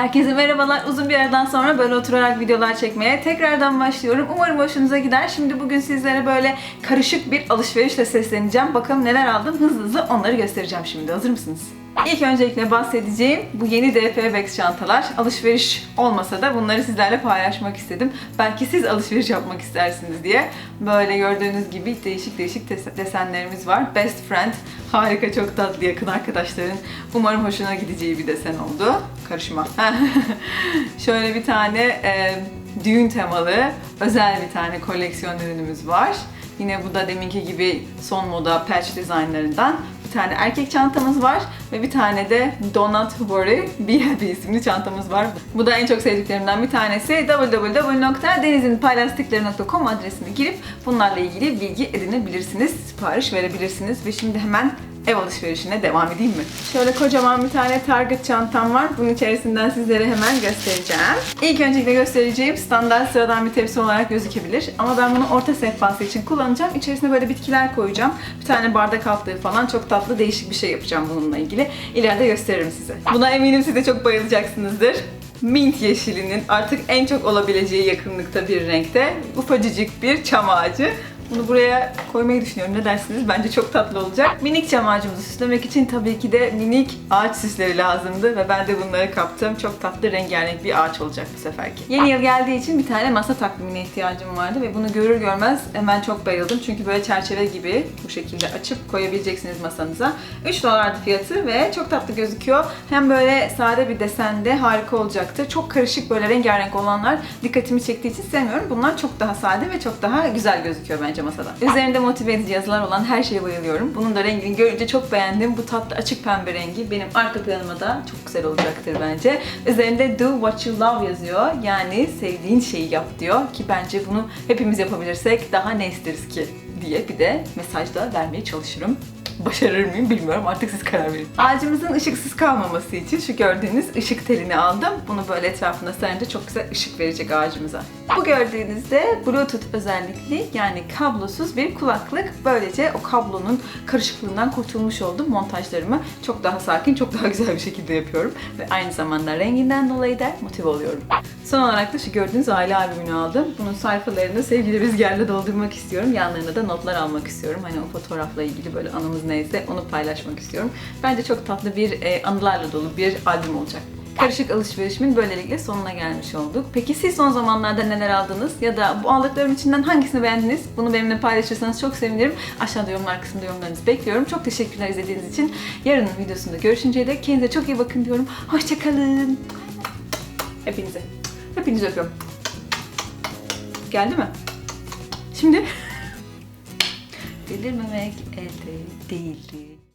Herkese merhabalar. Uzun bir aradan sonra böyle oturarak videolar çekmeye tekrardan başlıyorum. Umarım hoşunuza gider. Şimdi bugün sizlere böyle karışık bir alışverişle sesleneceğim. Bakalım neler aldım. Hızlı hızlı onları göstereceğim şimdi. Hazır mısınız? İlk öncelikle bahsedeceğim bu yeni DP Bex çantalar. Alışveriş olmasa da bunları sizlerle paylaşmak istedim. Belki siz alışveriş yapmak istersiniz diye. Böyle gördüğünüz gibi değişik değişik des- desenlerimiz var. Best Friend. Harika, çok tatlı yakın arkadaşların. Umarım hoşuna gideceği bir desen oldu. Karışma. Şöyle bir tane e, düğün temalı özel bir tane koleksiyon ürünümüz var. Yine bu da deminki gibi son moda patch dizaynlarından bir tane erkek çantamız var ve bir tane de Do Not Worry Be Happy isimli çantamız var. Bu da en çok sevdiklerimden bir tanesi. www.denizinpaylaştıkları.com adresine girip bunlarla ilgili bilgi edinebilirsiniz, sipariş verebilirsiniz ve şimdi hemen ev alışverişine devam edeyim mi? Şöyle kocaman bir tane Target çantam var. Bunun içerisinden sizlere hemen göstereceğim. İlk öncelikle göstereceğim standart sıradan bir tepsi olarak gözükebilir. Ama ben bunu orta sehpası için kullanacağım. İçerisine böyle bitkiler koyacağım. Bir tane bardak altlığı falan çok tatlı değişik bir şey yapacağım bununla ilgili. İleride gösteririm size. Buna eminim siz de çok bayılacaksınızdır. Mint yeşilinin artık en çok olabileceği yakınlıkta bir renkte ufacıcık bir çam ağacı. Bunu buraya koymayı düşünüyorum. Ne dersiniz? Bence çok tatlı olacak. Minik cam ağacımızı süslemek için tabii ki de minik ağaç süsleri lazımdı ve ben de bunları kaptım. Çok tatlı rengarenk bir ağaç olacak bu seferki. Yeni yıl geldiği için bir tane masa takvimine ihtiyacım vardı ve bunu görür görmez hemen çok bayıldım. Çünkü böyle çerçeve gibi bu şekilde açıp koyabileceksiniz masanıza. 3 dolardı fiyatı ve çok tatlı gözüküyor. Hem böyle sade bir desende harika olacaktır. Çok karışık böyle rengarenk olanlar dikkatimi çektiği için sevmiyorum. Bunlar çok daha sade ve çok daha güzel gözüküyor bence masada. Üzerinde motive edici yazılar olan her şeye bayılıyorum. Bunun da rengini görünce çok beğendim. Bu tatlı açık pembe rengi benim arka planıma da çok güzel olacaktır bence. Üzerinde do what you love yazıyor. Yani sevdiğin şeyi yap diyor ki bence bunu hepimiz yapabilirsek daha ne isteriz ki diye bir de mesaj da vermeye çalışırım. Başarır mıyım bilmiyorum artık siz karar verin. Ağacımızın ışıksız kalmaması için şu gördüğünüz ışık telini aldım. Bunu böyle etrafına sarınca çok güzel ışık verecek ağacımıza. Bu gördüğünüzde Bluetooth özellikli yani kablosuz bir kulaklık. Böylece o kablonun karışıklığından kurtulmuş oldum. Montajlarımı çok daha sakin, çok daha güzel bir şekilde yapıyorum. Ve aynı zamanda renginden dolayı da motive oluyorum. Son olarak da şu gördüğünüz aile albümünü aldım. Bunun sayfalarını sevgili Rüzgar'la doldurmak istiyorum. Yanlarına da notlar almak istiyorum. Hani o fotoğrafla ilgili böyle anımız neyse onu paylaşmak istiyorum. Bence çok tatlı bir e, anılarla dolu bir albüm olacak. Karışık alışverişimin böylelikle sonuna gelmiş olduk. Peki siz son zamanlarda neler aldınız? Ya da bu aldıklarım içinden hangisini beğendiniz? Bunu benimle paylaşırsanız çok sevinirim. Aşağıda yorumlar kısmında yorumlarınızı bekliyorum. Çok teşekkürler izlediğiniz için. Yarının videosunda görüşünceye dek kendinize çok iyi bakın diyorum. Hoşçakalın. Hepinize. Hepinizi öpüyorum. Geldi mi? Şimdi delirmemek elde değildi.